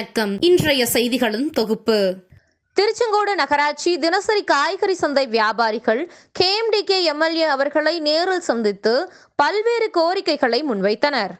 வணக்கம். இன்றைய செய்திகளின் தொகுப்பு. திருச்செங்கோடு நகராட்சி தினசரி காய்கறி சந்தை வியாபாரிகள் கேஎம்டிகே எம்எல்ஏ அவர்களை நேரில் சந்தித்து பல்வேறு கோரிக்கைகளை முன்வைத்தனர்.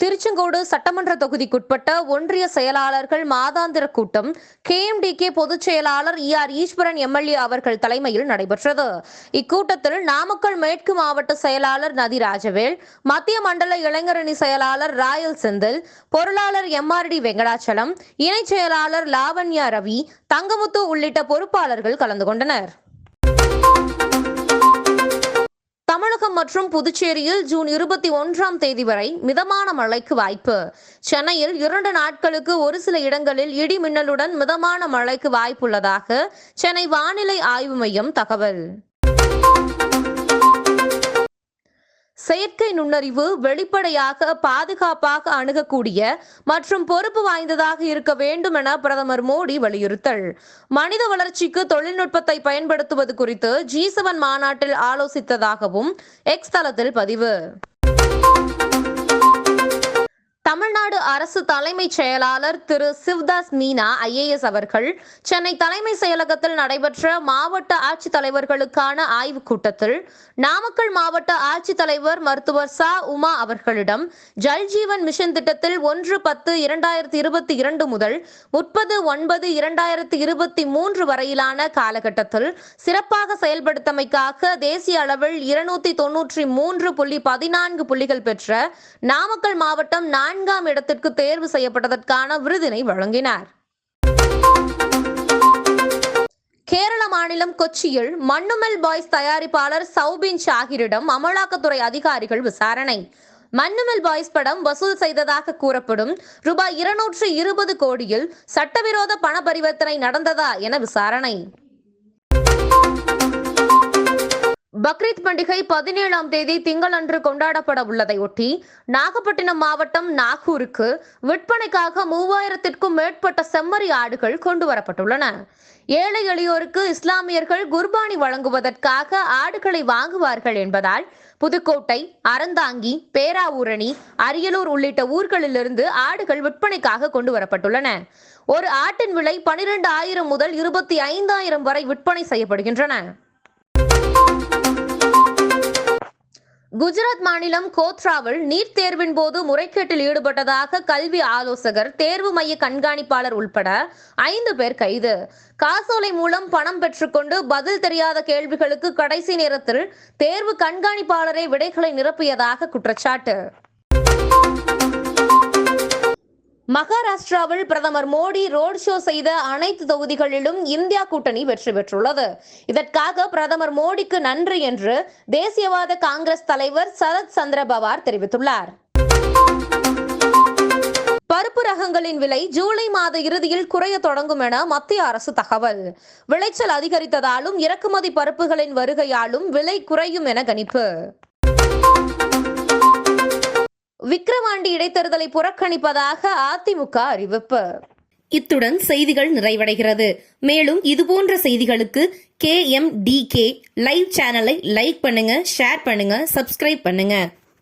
திருச்செங்கோடு சட்டமன்ற தொகுதிக்குட்பட்ட ஒன்றிய செயலாளர்கள் மாதாந்திர கூட்டம் கேஎம்டிகே பொதுச் செயலாளர் இ ஆர் ஈஸ்வரன் எம்எல்ஏ அவர்கள் தலைமையில் நடைபெற்றது. இக்கூட்டத்தில் நாமக்கல் மேற்கு மாவட்ட செயலாளர் நதி ராஜவேல் மத்திய மண்டல இளைஞரணி செயலாளர் ராயல் செந்தில் பொருளாளர் எம்ஆர்டி வெங்கடாச்சலம் இணைச் செயலாளர் லாவண்யா ரவி தங்கமுத்து உள்ளிட்ட பொறுப்பாளர்கள் கலந்து கொண்டனர். தமிழகம் மற்றும் புதுச்சேரியில் ஜூன் இருபத்தி ஒன்றாம் தேதி வரை மிதமான மழைக்கு வாய்ப்பு. சென்னையில் இரண்டு நாட்களுக்கு ஒரு சில இடங்களில் இடி மின்னலுடன் மிதமான மழைக்கு வாய்ப்புள்ளதாக சென்னை வானிலை ஆய்வு மையம் தகவல். செயற்கை நுண்ணறிவு வெளிப்படையாக பாதுகாப்பாக அணுகக்கூடிய மற்றும் பொறுப்பு வாய்ந்ததாக இருக்க வேண்டும் என பிரதமர் மோடி வலியுறுத்தல். மனித வளர்ச்சிக்கு தொழில்நுட்பத்தை பயன்படுத்துவது குறித்து ஜி செவன் மாநாட்டில் ஆலோசித்ததாகவும் எக்ஸ் தளத்தில் பதிவு. அரசு தலைமைச் செயலாளர் திரு சிவ்தாஸ் மீனா ஐஏஎஸ் அவர்கள் சென்னை தலைமை செயலகத்தில் நடைபெற்ற மாவட்ட ஆட்சித்தலைவர்களுக்கான ஆய்வுக் கூட்டத்தில் நாமக்கல் மாவட்ட ஆட்சித்தலைவர் மருத்துவர் சா. உமா அவர்களிடம் ஜல்ஜீவன் மிஷன் திட்டத்தில் ஒன்று பத்து இரண்டாயிரத்தி இருபத்தி இரண்டு முதல் முப்பது ஒன்பது இரண்டாயிரத்தி இருபத்தி மூன்று வரையிலான காலகட்டத்தில் சிறப்பாக செயல்படுத்தமைக்காக தேசிய அளவில் இருநூத்தி தொன்னூற்றி மூன்று புள்ளி பதினான்கு புள்ளிகள் பெற்ற நாமக்கல் மாவட்டம் நான்காம் இடத்திற்கு தேர்வு செய்யப்பட்டதற்கான விருதினை வழங்கினார். கேரள மாநிலம் கொச்சியில் மண்ணுமெல் பாய்ஸ் தயாரிப்பாளர் சௌபின் ஷாகிரிடம் அமலாக்கத்துறை அதிகாரிகள் விசாரணை. மண்ணுமெல் பாய்ஸ் படம் வசூல் செய்ததாக கூறப்படும் ரூபாய் இருநூற்று இருபது கோடியில் சட்டவிரோத பண பரிவர்த்தனை நடந்ததா என விசாரணை. பக்ரீத் பண்டிகை பதினேழாம் தேதி திங்களன்று கொண்டாடப்பட உள்ளதை ஒட்டி நாகப்பட்டினம் மாவட்டம் நாகூருக்கு விற்பனைக்காக மூவாயிரத்திற்கும் மேற்பட்ட செம்மறி ஆடுகள் கொண்டு வரப்பட்டுள்ளன. ஏழை எளியோருக்கு இஸ்லாமியர்கள் குர்பானி வழங்குவதற்காக ஆடுகளை வாங்குவார்கள் என்பதால் புதுக்கோட்டை அறந்தாங்கி பேராவூரணி அரியலூர் உள்ளிட்ட ஊர்களிலிருந்து ஆடுகள் விற்பனைக்காக கொண்டு வரப்பட்டுள்ளன. ஒரு ஆட்டின் விலை பனிரெண்டு ஆயிரம் முதல் இருபத்தி ஐந்தாயிரம் வரை விற்பனை செய்யப்படுகின்றன. குஜராத் மாநிலம் கோத்ராவில் நீட் தேர்வின் போது முறைகேட்டில் ஈடுபட்டதாக கல்வி ஆலோசகர் தேர்வு மைய கண்காணிப்பாளர் உள்பட ஐந்து பேர் கைது. காசோலை மூலம் பணம் பெற்றுக்கொண்டு பதில் தெரியாத கேள்விகளுக்கு கடைசி நேரத்தில் தேர்வு கண்காணிப்பாளரே விடைகளை நிரப்பியதாக குற்றச்சாட்டு. மகாராஷ்டிராவில் பிரதமர் மோடி ரோட் ஷோ செய்த அனைத்து தொகுதிகளிலும் இந்தியா கூட்டணி வெற்றி பெற்றுள்ளது. இதற்காக பிரதமர் மோடிக்கு நன்றி என்று தேசியவாத காங்கிரஸ் தலைவர் சரத் சந்திர பவார் தெரிவித்துள்ளார். பருப்பு ரகங்களின் விலை ஜூலை மாத இறுதியில் குறைய தொடங்கும் என மத்திய அரசு தகவல். விளைச்சல் அதிகரித்ததாலும் இறக்குமதி பருப்புகளின் வருகையாலும் விலை குறையும் என கணிப்பு. விக்கிரவாண்டி இடைத்தேர்தலை புறக்கணிப்பதாக அதிமுக அறிவிப்பு. இத்துடன் செய்திகள் நிறைவடைகிறது. மேலும் இதுபோன்ற செய்திகளுக்கு K M D K live சேனலை லைக் பண்ணுங்க ஷேர் பண்ணுங்க சப்ஸ்கிரைப் பண்ணுங்க.